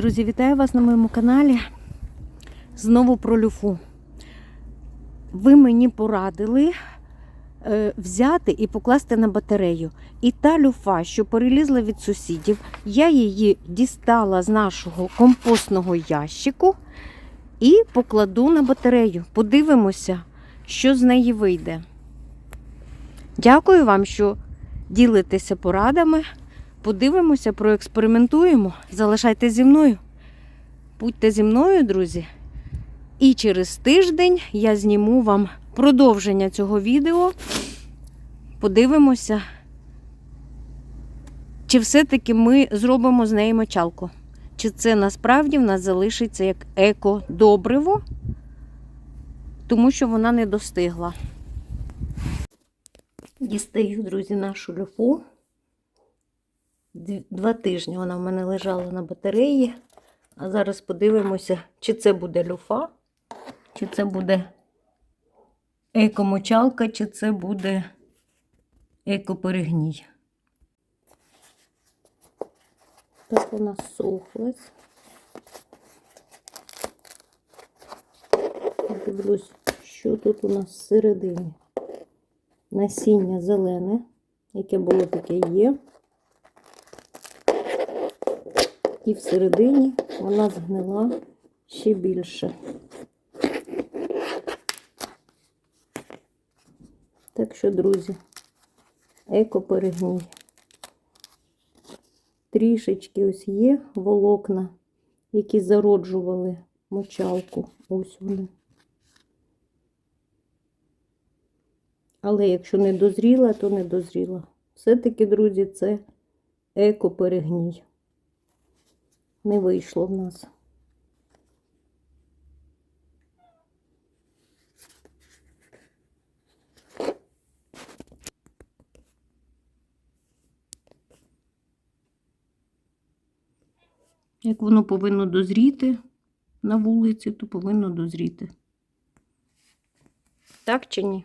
Друзі, вітаю вас на моєму каналі. Знову про люфу. Ви мені порадили е, взяти і покласти на батарею. І та люфа, що перелізла від сусідів, я її дістала з нашого компостного ящику і покладу на батарею. Подивимося, що з неї вийде. Дякую вам, що ділитеся порадами. Подивимося, проекспериментуємо. Залишайтесь зі мною. Будьте зі мною, друзі. І через тиждень я зніму вам продовження цього відео. Подивимося, чи все-таки ми зробимо з неї мочалку. Чи це насправді в нас залишиться як еко-добриво, тому що вона не достигла. Дістаю, друзі, нашу люфу. Два тижні вона в мене лежала на батареї. А зараз подивимося, чи це буде люфа, чи це буде екомочалка, чи це буде екоперегній. Так вона сохлась. Дивлюсь, що тут у нас всередині. Насіння зелене, яке було, таке є. І всередині вона згнила ще більше. Так що, друзі, екоперегній. Трішечки ось є волокна, які зароджували мочалку. Ось вони. Але якщо не дозріла, то не дозріла. Все-таки, друзі, це екоперегній не вийшло в нас. Як воно повинно дозріти на вулиці, то повинно дозріти. Так чи ні?